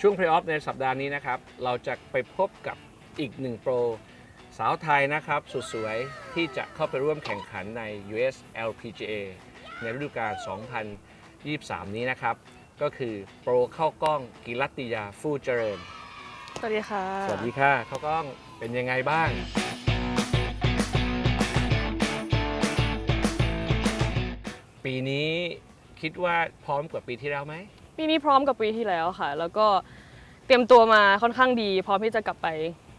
ช่วงเพลย์ออฟในสัปดาห์นี้นะครับ เราจะไปพบกับอีกหนึ่งโปร สาวไทยนะครับ สุดสวยที่จะเข้าไปร่วมแข่งขันใน US LPGA ในฤดูกาล 2023 นี้นะครับ ก็คือโปรเข้ากล้องกิรัตติยาฟู่เจริญ สวัสดีค่ะ สวัสดีค่ะเข้ากล้องเป็นยังไงบ้าง ปีนี้คิดว่าพร้อมกว่าปีที่แล้วไหม ปีนี้พร้อมกับปีที่แล้วค่ะ แล้วก็เตรียมตัวมาค่อนข้างดี พร้อมที่จะกลับไป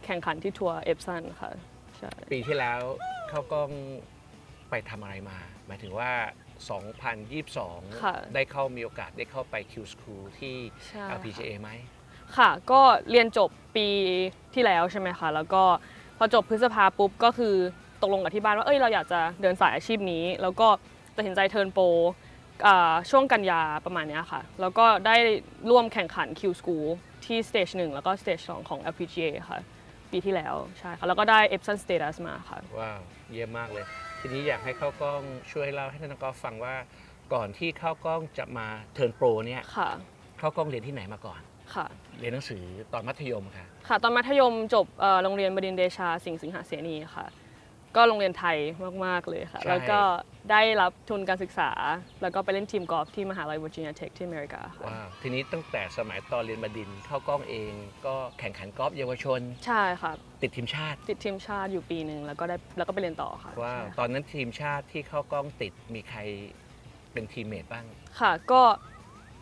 แข่งขันที่ทัวร์เอฟซันค่ะใช่ปีที่แล้วเข้ากล้องไปทำอะไรมา หมายถึงว่า ค่ะ2022 ได้เข้ามีโอกาสได้เข้าไป Q School ที่ ใช่ LPGA ไหม ค่ะ ก็เรียนจบปีที่แล้วใช่ไหมคะ แล้วก็พอจบพฤษภาปุ๊บก็คือตกลงกับที่บ้านว่า เอ้ย เราอยากจะเดินสายอาชีพนี้ แล้วก็ตัดสินใจเทิร์นโปรอ่า ช่วงกันยาประมาณเนี้ยค่ะ แล้วก็ได้ร่วมแข่งขัน Q School ที่สเตจ1แล้วก็สเตจ2ของ LPGA ค่ะ ปีที่แล้วใช่ค่ะ แล้วก็ได้ Epson Status มาค่ะ ว้าว เยี่ยมมากเลย ทีนี้อยากให้เข้ากล้องช่วยเล่าให้ท่านนักกอล์ฟฟังว่าก่อนที่เข้ากล้องจะมาเทิร์นโปรเนี่ยค่ะเข้ากล้องเรียนที่ไหนมาก่อนค่ะ เรียนหนังสือตอนมัธยมค่ะ ค่ะ ตอนมัธยมจบเอ่อโรงเรียนบดินทร์เดชา สิงห์สิงหาเสนีค่ะ ก็โรงเรียนไทยมาก ๆ เลยค่ะ ใช่ แล้วก็ได้รับทุนการศึกษา แล้วก็ไปเล่นทีมกอล์ฟที่มหาลัยเวอร์จิเนียเทคที่อเมริกาค่ะว้าวทีนี้ตั้งแต่สมัยตอนเรียนบดินทร์เข้ากล้องเองก็แข่งขันกอล์ฟเยาวชน ใช่ค่ะ ติดทีมชาติติดทีมชาติอยู่ปีหนึ่งแล้วก็ได้แล้วก็ไปเรียนต่อค่ะว้าวใช่ตอนนั้นทีมชาติที่เข้ากล้องติดมีใครเป็นทีมเมทบ้าง ค่ะก็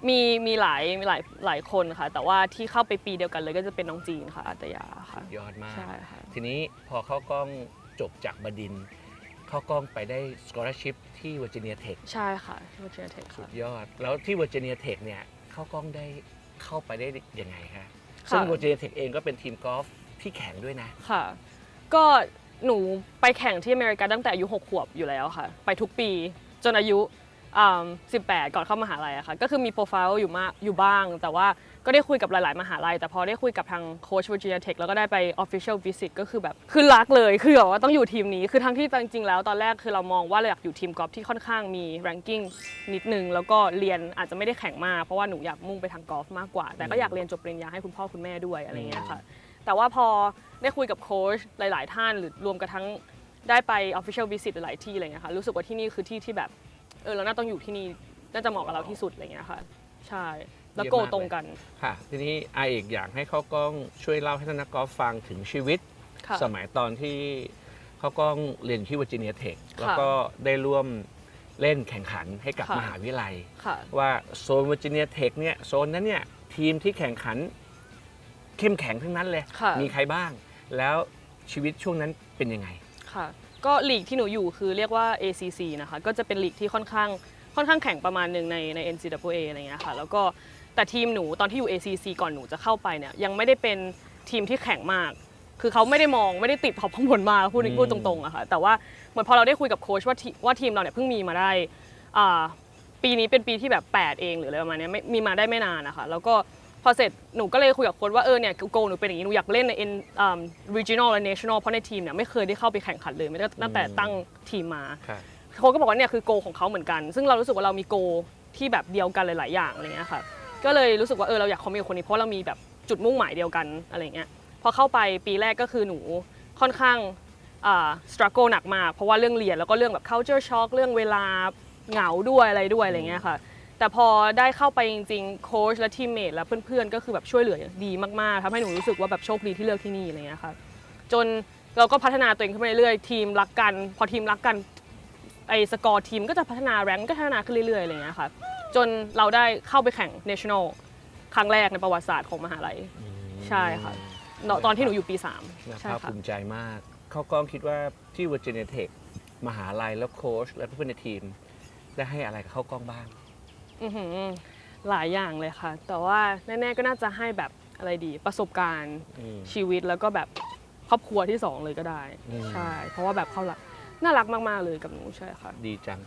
มีมีหลายมีหลายหลายคนค่ะ แต่ว่าที่เข้าไปปีเดียวกันเลยก็จะเป็นน้องจีนค่ะอัตยาค่ะ ยอดมาก ใช่ค่ะ ทีนี้พอเข้ากล้อง จบจากบดินทร์เข้ากล้องไปได้ scholarship ที่ Virginia Tech ใช่ค่ะเวอร์จิเนียเทคสุค่ะ ดยอด แล้วที่ Virginia Tech เนี่ยเข้ากล้องได้เข้าไปได้ยังไงคะค่ะ ซึ่ง Virginia Tech เองก็เป็นทีมกอล์ฟที่แข่งด้วยนะ ค่ะ ก็หนูไปแข่งที่อเมริกาตั้งแต่อายุ6ขวบอยู่แล้วค่ะ ไปทุกปีจนอายุอ่า18 ก่อนเข้ามหาลัยอะค่ะ ก็คือมีโปรไฟล์อยู่มากอยู่บ้าง แต่ว่า ก็ได้คุยกับหลาย ๆ มหาลัย แต่พอได้คุยกับทางโค้ช Virginia Tech แล้วก็ได้ไป Official Visit ก็คือแบบคือรักเลย คือแบบว่าต้องอยู่ทีมนี้ คือทั้งที่จริง ๆ แล้วตอนแรกคือเรามองว่าเราอยากอยู่ทีมกอล์ฟที่ค่อนข้างมี ranking นิดนึง แล้วก็เรียนอาจจะไม่ได้แข่งมากเพราะว่าหนูอยากมุ่งไปทางกอล์ฟมากกว่า แต่ก็อยากเรียนจบปริญญาให้คุณพ่อคุณแม่ด้วยอะไรอย่างเงี้ยค่ะ แต่ว่าพอได้คุยกับโค้ชหลาย ๆ ท่านหรือรวมกระทั่งได้ไป Official Visit หลายที่อะไรเงี้ยค่ะรู้สึกว่าที่นี่คือที่ที่แบบเออเราน่าต้องอยู่ที่นี่น่าจะเหมาะกับเราที่สุดอะไรเงี้ยค่ะ ใช่ แล้วเยี่ยมโกมากเลยตรงกัน ค่ะ ทีนี้อาเอกอยากให้เข้ากล้องช่วยเล่าให้ท่านนักกอล์ฟฟังถึงชีวิตค่ะสมัยตอนที่เข้ากล้องเรียนที่ Virginia Tech ค่ะแล้วก็ได้ร่วมเล่นแข่งขันให้กับค่ะมหาวิทยาลัยค่ะว่าโซน Virginia Tech เนี่ยโซนนั้นเนี่ยทีมที่แข่งขันเข้มแข็งทั้งนั้นเลยค่ะมีใครบ้าง แล้วชีวิตช่วงนั้นเป็นยังไง ค่ะ ก็ลีกที่หนูอยู่คือเรียกว่า ACC นะคะ ก็จะเป็นลีกที่ค่อนข้างค่อนข้างแข่งประมาณหนึ่งในใน NCAA อะไรเงี้ยค่ะ แล้วก็ แต่ทีมหนูตอนที่อยู่ ACC ก่อนหนูจะเข้าไปเนี่ยยังไม่ได้เป็นทีมที่แข่งมาก คือเขาไม่ได้มองไม่ได้ติดท็อปข้างบนมาพูดอืมพูดตรงๆอะค่ะแต่ว่าเหมือนพอเราได้คุยกับโค้ชว่าทีว่าทีมเราเนี่ยเพิ่งมีมาได้อ่าปีนี้เป็นปีที่แบบ 8 เองหรืออะไรประมาณเนี้ยไม่มีมาได้ไม่นานนะคะแล้วก็พอเสร็จหนูก็เลยคุยกับโค้ชว่าเออเนี่ยโกหนูเป็นอย่างนี้หนูอยากเล่นใน N อ่า regional และ national เพราะในทีมเนี่ยไม่เคยได้เข้าไปแข่งขันเลยไม่ได้ตั้งแต่ตั้งทีมมาค่ะโค้ชก็บอกว่าเนี่ยคือโกของเขาเหมือนกัน ซึ่งเรารู้สึกว่าเรามีโกที่แบบเดียวกันหลาย ๆ อย่างอะไรเงี้ยค่ะ ก็เลยรู้สึกว่าเออเราอยากคอมมิวกับคนนี้เพราะเรามีแบบจุดมุ่งหมายเดียวกันอะไรเงี้ยพอเข้าไปปีแรกก็คือหนูค่อนข้างอ่าสตรั g เกิลหนักมากเพราะว่าเรื่องเรียนแล้วก็เรื่องแบบ culture shock เรื่องเวลาเหงาด้วยอะไรด้วยอะไรเงี้ยค่ะแต่พอได้เข้าไปจริงๆโค้ชและทีมเมทและเพื่อนๆ ก็คือแบบช่วยเหลือดีมากๆทำให้หนูรู้สึกว่าแบบโชคดีที่เลือกที่นี่อะไรเงี้ยค่ะจนเราก็พัฒนาตัวเองขึ้นไปเรื่อยๆทีมรักกัน พอทีมรักกันไอ้สกอร์ทีมก็จะพัฒนาแรงก็พัฒนาขึ้นเรื่อยๆอะไรเงี้ยค่ะ จนเราได้เข้าไปแข่ง national ครั้งแรกในประวัติศาสตร์ของมหาลัย ใช่ค่ะ เนอะตอนที่หนูอยู่ปีน่า3ใช่ภาคค่ะ ภูมิใจมาก เข้ากล้องคิดว่าที่ Virginia Tech มหาลัยแล้วโค้ชและเพื่อนๆในทีม ได้ให้อะไรกับเข้ากล้องบ้าง อื้อหือหลายอย่างเลยค่ะ แต่ว่าแน่ๆก็น่าจะให้แบบอะไรดี ประสบการณ์อืม ชีวิตแล้วก็แบบครอบครัวที่สองเลยก็ได้ อืม ใช่ เพราะว่าแบบเขาละน่ารักมากๆเลยกับหนูใช่ค่ะ ดีจัง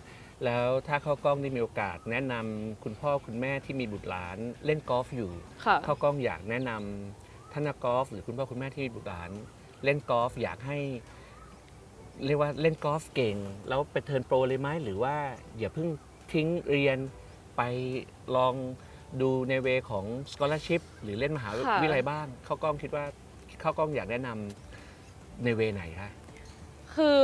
แล้วถ้าเข้ากล้องได้มีโอกาส แนะนำคุณพ่อคุณแม่ที่มีบุตรหลานเล่นกอล์ฟอยู่ ค่ะ เข้ากล้องอยากแนะนำท่านนักกอล์ฟหรือคุณพ่อคุณแม่ที่มีบุตรหลาน เล่นกอล์ฟอยากให้ เรียกว่าเล่นกอล์ฟเก่ง แล้วไปเทิร์นโปรเลยไหมหรือว่าอย่าเพิ่งทิ้งเรียนไปลองดูในเวของ scholarship หรือเล่นมหาค่ะ วิทยาลัยบ้าง เข้ากล้องคิดว่าเข้ากล้องอยากแนะนำในเวไหนคะ คือ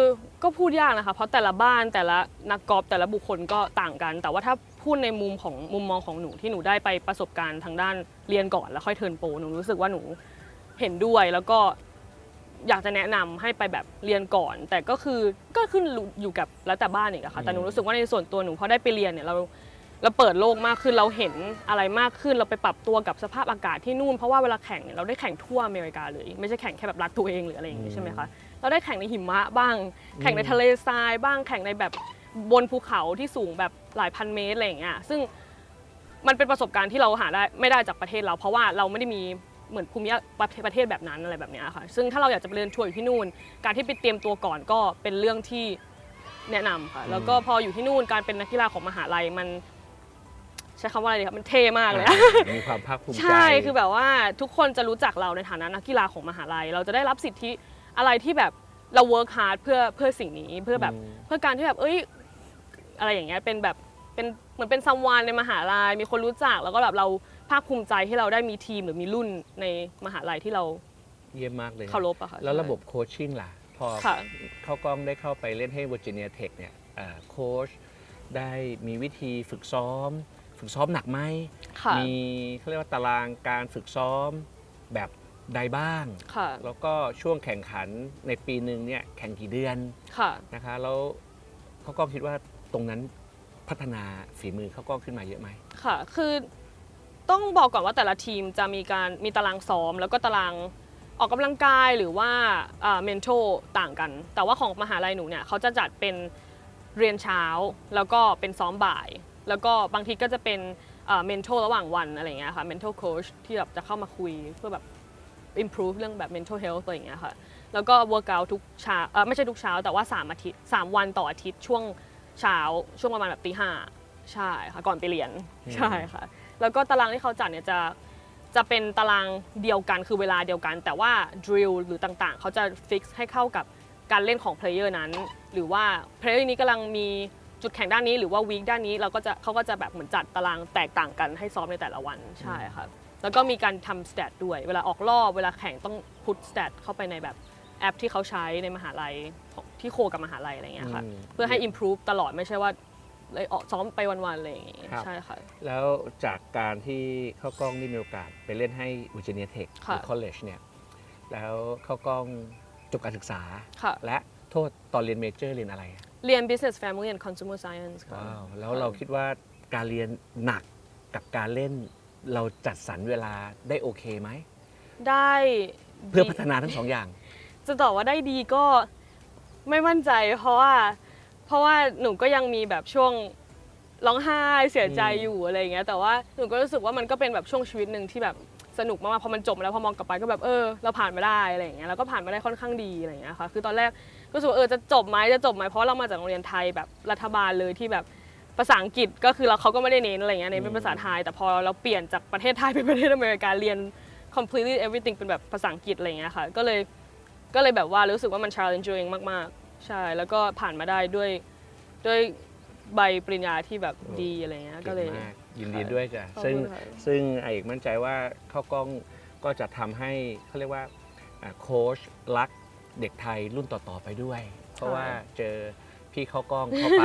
ก็พูดยากนะคะ เพราะแต่ละบ้านแต่ละนักกอล์ฟแต่ละบุคคลก็ต่างกัน แต่ว่าถ้าพูดในมุมของมุมมองของหนูที่หนูได้ไปประสบการณ์ทางด้านเรียนก่อนแล้วค่อยเทิร์นโปรหนูรู้สึกว่าหนูเห็นด้วยแล้วก็อยากจะแนะนำให้ไปแบบเรียนก่อน แต่ก็คือก็ขึ้นอยู่กับแล้วแต่บ้านอีกอะค่ะแต่หนูรู้สึกว่าในส่วนตัวหนูพอได้ไปเรียนเนี่ยเราเราเปิดโลกมากขึ้นเราเห็นอะไรมากขึ้นเราไปปรับตัวกับสภาพอากาศที่นู่นเพราะว่าเวลาแข่งเนี่ยเราได้แข่งทั่วอเมริกาเลย ไม่ใช่แข่งแค่แบบรัฐตัวเองหรืออะไรอย่างงี้ใช่ไหมคะ เราได้แข่งในหิมะบ้าง แข่งในทะเลทรายบ้าง แข่งในแบบบนภูเขาที่สูงแบบหลายพันเมตรอะไรอย่างเงี้ย ซึ่งมันเป็นประสบการณ์ที่เราหาได้ไม่ได้จากประเทศเรา เพราะว่าเราไม่ได้มีเหมือนภูมิประเทศประเทศแบบนั้นอะไรแบบเนี้ยค่ะ ซึ่งถ้าเราอยากจะไปเรียนทัวร์อยู่ที่นู่น การที่ไปเตรียมตัวก่อนก็เป็นเรื่องที่แนะนำค่ะ แล้วก็พออยู่ที่นู่นการเป็นนักกีฬาของมหาลัยมันใช้คำว่าอะไรดีครับมันเท่มากเลยอะมีความภาคภูมิใจใช่คือแบบว่าทุกคนจะรู้จักเราในฐานะนักกีฬาของมหาลัย เราจะได้รับสิทธิ อะไรที่แบบเรา work hard เพื่อเพื่อสิ่งนี้เพื่อแบบอืมเพื่อการที่แบบเอ้ยอะไรอย่างเงี้ยเป็นแบบเป็นเหมือนเป็นซัมวานในมหาลัยมีคนรู้จักแล้วก็แบบเราภาคภูมิใจที่เราได้มีทีมหรือมีรุ่นในมหาลัยที่เราเยี่ยมมากเลยนะเคารพอะค่ะ แล้วใช่ระบบโคชชิ่งล่ะ พอค่ะ เข้ากล้องได้เข้าไปเล่นให้ Virginia Tech เนี่ยเอ่อโค้ชได้มีวิธีฝึกซ้อม ฝึกซ้อมหนักไหม ค่ะ มีเขาเรียกว่าตารางการฝึกซ้อมแบบ ใดบ้าง ค่ะ แล้วก็ช่วงแข่งขันในปีหนึ่งเนี่ยแข่งกี่เดือนค่ะ นะคะ แล้วเขาก็คิดว่าตรงนั้นพัฒนาฝีมือเขาก็ขึ้นมาเยอะไหม ค่ะ คือต้องบอกก่อนว่าแต่ละทีมจะมีการมีตารางซ้อม แล้วก็ตารางออกกำลังกายหรือว่าเมนท a l ต่างกัน แต่ว่าของมหาลัยหนูเนี่ยเขาจะจัดเป็นเรียนเช้า แล้วก็เป็นซ้อมบ่าย แล้วก็บางทีก็จะเป็นเมนท a l ระหว่างวันอะไรอย่างเงี้ยค่ะ mental coach ที่แบบจะเข้ามาคุยเพื่อแบบ improve เรื่องแบบ mental health อะไรอย่างเงี้ยค่ะ แล้วก็ workout ทุกเช้าเอ่อไม่ใช่ทุกเช้า แต่ว่า 3 อาทิตย์ 3 วันต่ออาทิตย์ช่วงเช้า ช่วงประมาณแบบตีห้าใช่ค่ะ ก่อนไปเรียนอืมใช่ค่ะ แล้วก็ตารางที่เขาจัดเนี่ยจะจะเป็นตารางเดียวกันคือเวลาเดียวกัน แต่ว่า drill หรือต่างๆ เขาจะ fix ให้เข้ากับการเล่นของ player นั้น หรือว่า player นี้กำลังมีจุดแข่งด้านนี้หรือว่า week ด้านนี้เราก็จะเขาก็จะแบบเหมือนจัดตารางแตกต่างกันให้ซ้อมในแต่ละวันใช่ค่ะ แล้วก็มีการทำ stat ด้วย เวลาออกรอบเวลาแข่งต้อง put stat เข้าไปในแบบแอปที่เขาใช้ในมหาลัยของที่โคกับมหาลัยอะไรอย่างเงี้ยค่ะ อืมเพื่อให้ improve ตลอดไม่ใช่ว่าเลยออกซ้อมไปวันๆอะไรอย่างเงี้ยครับ ใช่ค่ะ แล้วจากการที่เข้ากล้องได้มีโอกาสไปเล่นให้ Virginia Tech หค่ะ รือ College เนี่ยแล้วเข้ากล้องจบการศึกษา ค่ะ และโทษตอนเรียนเมเจอร์เรียนอะไรอะเรียน business family and consumer science ค่ะ ว้าวแล้วเราคิดว่าการเรียนหนักกับการเล่น เราจัดสรรเวลาได้โอเคไหม ได้เพื่อดีพัฒนาทั้งสองอย่าง จะตอบว่าได้ดีก็ไม่มั่นใจ เพราะว่าเพราะว่าหนูก็ยังมีแบบช่วงร้องไห้เสียใจอืมอยู่อะไรอย่างเงี้ยแต่ว่าหนูก็รู้สึกว่ามันก็เป็นแบบช่วงชีวิตหนึ่งที่แบบสนุกมากๆพอมันจบมาแล้วพอมองกลับไปก็แบบเออเราผ่านมาได้อะไรอย่างเงี้ยแล้วก็ผ่านมาได้ค่อนข้างดีอะไรอย่างเงี้ยค่ะคือตอนแรกก็รู้สึกว่าเออจะจบไหมจะจบไหมเพราะเรามาจากโรงเรียนไทยแบบรัฐบาลเลยที่แบบ ภาษาอังกฤษก็คือเราเขาก็ไม่ได้เน้นอะไรเงี้ยเน้นเป็นภาษาไทย แต่พอเราเปลี่ยนจากประเทศไทยเป็นประเทศอเมริกาเรียน completely everything เป็นแบบภาษาอังกฤษอะไรเงี้ยค่ะก็เลยก็เลยแบบว่ารู้สึกว่ามัน challenging มากๆ ใช่ แล้วก็ผ่านมาได้ด้วยด้วยใบปริญญาที่แบบดีอะไรเงี้ยก็เลยเก่งมากยินดีด้วยจ้ะขอบคุณซึ่งค่ะ ซึ่งไอเอกมั่นใจว่าเข้ากล้องก็จะทำให้เขาเรียกว่าอ่าโค้ชรักเด็กไทยรุ่นต่อ ๆ ไปด้วย เพราะว่าเจอ พี่เข้ากล้องเข้าไป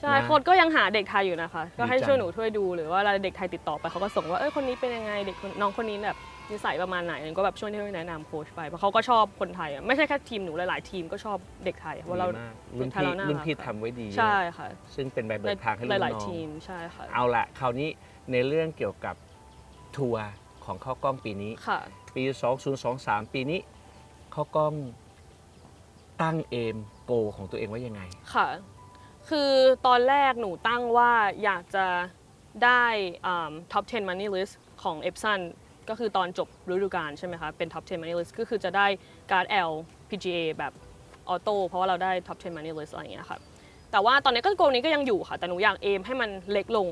ใช่นะ โค้ดก็ยังหาเด็กไทยอยู่นะคะ ก็ให้ดีจัง ช่วยหนูช่วยดูหรือว่าเวลาเด็กไทยติดต่อไปเขาก็ส่งว่าเอ้ยคนนี้เป็นยังไงเด็กคนน้องคนนี้แบบนิสัยประมาณไหนก็แบบช่วยที่แนะนำโค้ชไปเพราะเขาก็ชอบคนไทยอะไม่ใช่แค่ทีมหนูหลายๆ ทีมก็ชอบเด็กไทยเพราะเรา ดีมากรุ่นไทยพี่เราน่ารัก รุ่นพี่ค่ะทำไว้ดี ใช่ค่ะซึ่งเป็นแบบเบิกทางให้หรุ่นลายน้อๆทีงมใช่ค่ะเอาละคราวนี้ในเรื่องเกี่ยวกับทัวร์ของเข้ากล้องปีนี้ ค่ะ ปี 2023 ปีนี้เข้ากล้อง ตั้งเอมโกของตัวเองไว้ยังไง ค่ะ คือตอนแรกหนูตั้งว่าอยากจะได้ท็อป 10 Money List ของ Epson ก็คือตอนจบฤดูกาลใช่ไหมคะ เป็น Top 10 Money List ก็คือจะได้การ์ด L PGA แบบออโต้เพราะว่าเราได้ Top 10 Money List อะไรอย่างเงี้ยค่ะแต่ว่าตอนนี้ก็โกนี้ก็ยังอยู่ค่ะ แต่หนูอยากเอมให้มันเล็กลง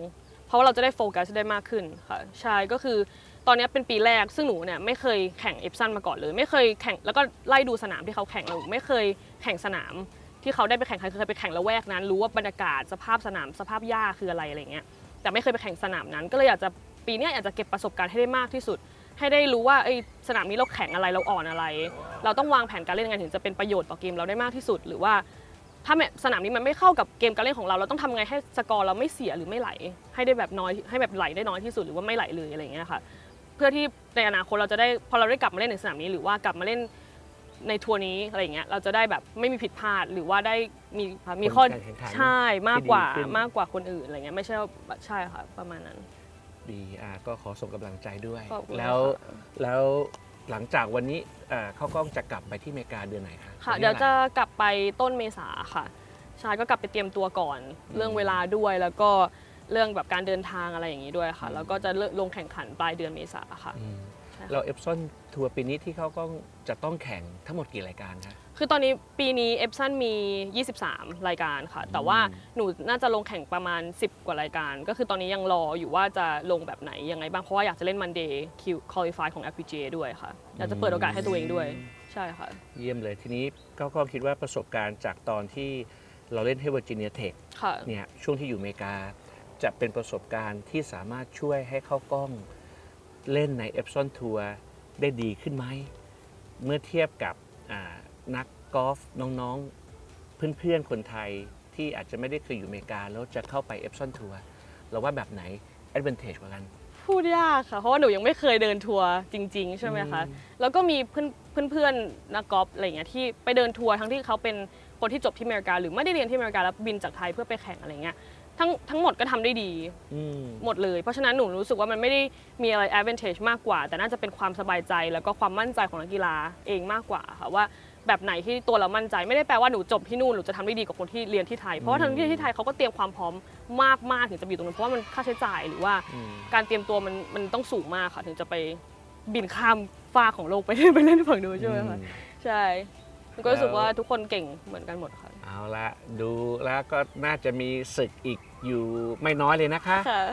เพราะว่าเราจะได้โฟกัสได้มากขึ้นค่ะใช่ก็คือ ตอนนี้เป็นปีแรกซึ่งหนูเนี่ยไม่เคยแข่งเอฟซันมาก่อนเลย ไม่เคยแข่งแล้วก็ไล่ดูสนามที่เขาแข่งเราไม่เคยแข่งสนาม ที่เขาได้ไปแข่งใครเคยไปแข่งละแวกนั้น รู้ว่าบรรยากาศสภาพสนามสภาพหญ้าคืออะไรอะไรเงี้ยแต่ไม่เคยไปแข่งสนามนั้น ก็เลยอยากจะปีนี้อยากจะเก็บประสบการณ์ให้ได้มากที่สุด ให้ได้รู้ว่าเอ้สนามนี้เราแข่งอะไรเราอ่อนอะไร เราต้องวางแผนการเล่นยังไงถึงจะเป็นประโยชน์ต่อเกมเราได้มากที่สุด หรือว่าถ้าแมสนามนี้มันไม่เข้ากับเกมการเล่นของเราเราต้องทำไงให้สกอร์เราไม่เสียหรือไม่ไหล ให้ได้แบบน้อยให้แบบไหลได้น้อยที่สุดหรือว่าไม่ไหลเลยอะไรเงี้ยค่ะ เพื่อที่ในอนาคตเราจะได้พอเราได้กลับมาเล่นในสนามนี้ หรือว่ากลับมาเล่นในทัวร์นี้อะไรอย่างเงี้ยเราจะได้แบบไม่มีผิดพลาดหรือว่าได้มีมีข้อผลการแข่งขันใช่มากกว่าที่ดีขึ้น มากกว่าคนอื่นอะไรเงี้ยไม่ใช่ว่าใช่ค่ะประมาณนั้น ดีอ่าก็ขอส่งกำลังใจด้วย ขอบคุณแล้วค่ะแล้วหลังจากวันนี้เอ่อเขากล้องจะกลับไปที่อเมริกาเดือนไหนคะค่ะนนี้เดี๋ยวอไรจะกลับไปต้นเมษาค่ะใช่ก็กลับไปเตรียมตัวก่อน เรื่องเวลาด้วยแล้วก็ เรื่องแบบการเดินทางอะไรอย่างนี้ด้วยค่ะ แล้วก็จะเริ่มลงแข่งขันปลายเดือนเมษาค่ะอืมใช่ค่ะ เราเอฟซอนทัวร์ปีนี้ที่เขากล้องจะต้องแข่งทั้งหมดกี่รายการคะ คือตอนนี้ปีนี้เอฟซันมี 23 รายการค่ะ แต่ว่าหนูน่าจะลงแข่งประมาณ 10 กว่ารายการ ก็คือตอนนี้ยังรออยู่ว่าจะลงแบบไหนยังไงบ้าง เพราะว่าอยากจะเล่นมันเดย์คิวคอลี่ฟายของ FPGA ด้วยค่ะ อยากจะเปิดโอกาสให้ตัวเองด้วย ใช่ค่ะ เยี่ยมเลยทีนี้ก็ก็คิดว่าประสบการณ์จากตอนที่เราเล่นให้เวอร์จิเนียเทคค่ะ เนี่ยช่วงที่อยู่อเมริกา จะเป็นประสบการณ์ที่สามารถช่วยให้เข้ากล้องเล่นในเอฟซอนทัวร์ได้ดีขึ้นไหม เมื่อเทียบกับอ่านักกอล์ฟน้องๆ เพื่อนๆ คนไทยที่อาจจะไม่ได้เคยอยู่อเมริกา แล้วจะเข้าไปเอฟซอนทัวร์เราว่าแบบไหน advantage กว่ากัน พูดยากค่ะ เพราะว่าหนูยังไม่เคยเดินทัวร์จริง ๆ ใช่ไหมคะ แล้วก็มีเพื่อนเพื่อนๆนักกอล์ฟอะไรเงี้ยที่ไปเดินทัวร์ทั้งที่เขาเป็นคนที่จบที่อเมริกา หรือไม่ได้เรียนที่อเมริกาแล้วบินจากไทยเพื่อไปแข่งอะไรเงี้ย ทั้งทั้งหมดก็ทำได้ดี อืม หมดเลย เพราะฉะนั้นหนูรู้สึกว่ามันไม่ได้มีอะไร advantage มากกว่า แต่น่าจะเป็นความสบายใจแล้วก็ความมั่นใจของนักกีฬาเองมากกว่าค่ะว่าแบบไหนที่ตัวเรามั่นใจ ไม่ได้แปลว่าหนูจบที่นู่นหนูจะทำได้ดีกว่าคนที่เรียนที่ไทย เพราะว่าทางที่ที่ไทยเขาก็เตรียมความพร้อมมากมากๆถึงจะไปอยู่ตรงนั้นเพราะว่ามันค่าใช้จ่ายหรือว่า อืม การเตรียมตัวมันมันต้องสูงมากค่ะ ถึงจะไปบินข้ามฟ้ากของโลกไป ไปเล่นฝั่งนู้นใช่ไหมคะใช่หนูก็รู้สึกว่าทุกคนเก่งเหมือนกันหมดค่ะ เอาละดูแล้วก็น่าจะมีศึกอีกอยู่ไม่น้อยเลยนะคะ ค่ะ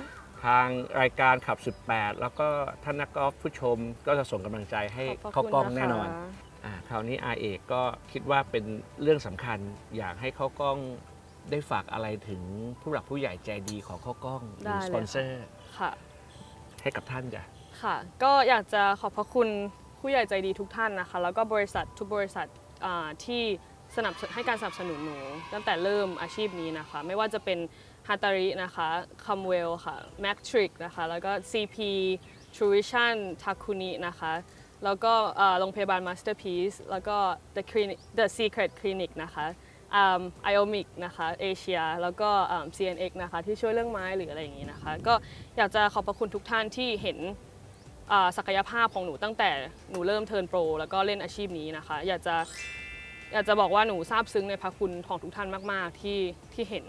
ทางรายการขับ 18 แล้วก็ท่านนักกอล์ฟผู้ชมก็จะส่งกำลังใจให้ขอบพระเข้ากล้องคุณนะคะแน่นอนอ่าคราวนี้อาเอกก็คิดว่าเป็นเรื่องสำคัญอยากให้เข้ากล้องได้ฝากอะไรถึงผู้หลักผู้ใหญ่ใจดีของเข้ากล้องหได้รือเลย สปอนเซอร์ค่ะ ให้กับท่านจ้ะ ค่ะ ก็อยากจะขอบพระคุณผู้ใหญ่ใจดีทุกท่านนะคะ แล้วก็บริษัททุกบริษัทอ่าที่ สนับสให้การสนับสนุนหนู ตั้งแต่เริ่มอาชีพนี้นะคะ ไม่ว่าจะเป็นฮาตารินะคะคัมเวลค่ะ m a c t r i c นะคะ แล้วก็ CP Truition Takuni นะคะ แล้วก็โรงพยาบาล Masterpiece แล้วก็ The Clinic The Secret Clinic นะคะอืม Iomic นะคะเอเชียแล้วก็อืม CNX นะคะที่ช่วยเรื่องไม้หรืออะไรอย่างนี้นะคะ ก็อยากจะขอบพระคุณทุกท่านที่เห็นศักยภาพของหนูตั้งแต่หนูเริ่มเทิร์นโปรแล้วก็เล่นอาชีพนี้นะคะ อยากจะ อยากจะบอกว่าหนูซาบซึ้งในพระคุณของทุกท่านมาก ๆ ที่ที่เห็น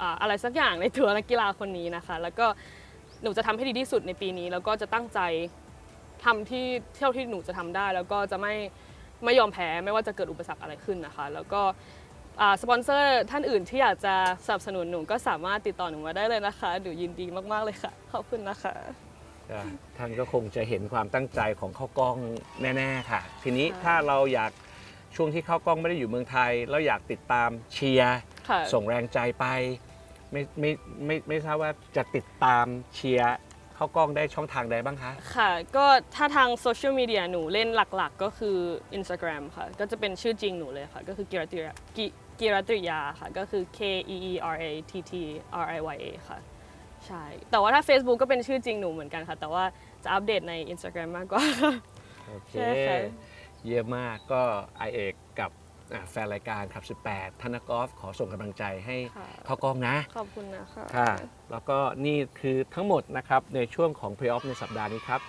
อ่าอะไรสักอย่างในตัวนักกีฬาคนนี้นะคะ แล้วก็หนูจะทำให้ดีที่สุดในปีนี้ แล้วก็จะตั้งใจทำที่เท่าที่หนูจะทำได้ แล้วก็จะไม่ไม่ยอมแพ้ไม่ว่าจะเกิดอุปสรรคอะไรขึ้นนะคะ แล้วก็อ่าสปอนเซอร์ท่านอื่นที่อยากจะสนับสนุนหนูก็สามารถติดต่อหนูมาได้เลยนะคะหนูยินดีมาก ๆ เลยค่ะ ขอบคุณนะคะก็ท่านก็คงจะเห็นความตั้งใจของเข้ากล้องแน่ ๆ ค่ะ ทีนี้ค่ะถ้าเราอยาก ช่วงที่เข้ากล้องไม่ได้อยู่เมืองไทย แล้วอยากติดตามเชียร์ค่ะ ส่งแรงใจไป ไม่ไม่ไม่ไม่ทราบว่าจะติดตามเชียร์เข้ากล้องได้ช่องทางใดบ้างคะ ค่ะ ก็ถ้าทางโซเชียลมีเดียหนูเล่นหลักๆ ก็คือ Instagram ค่ะ ก็จะเป็นชื่อจริงหนูเลยค่ะ ก็คือกิรติยากิกิรติยาค่ะ ก็คือ K E E R A T T R I Y A ค่ะ ใช่ แต่ว่าถ้า Facebook ก็เป็นชื่อจริงหนูเหมือนกันค่ะ แต่ว่าจะอัปเดตใน Instagram มากกว่าค่ะ โอเค ใช่ค่ะ เยี่ยมมากก็ไอเอกกับอ่าแฟนรายการขับ 18ท่านนักกอล์ฟขอส่งกำลังใจให้ค่ะเข้ากล้องนะ ขอบคุณนะคะค่ะ แล้วก็นี่คือทั้งหมดนะครับในช่วงของ Play Off ในสัปดาห์นี้ครับ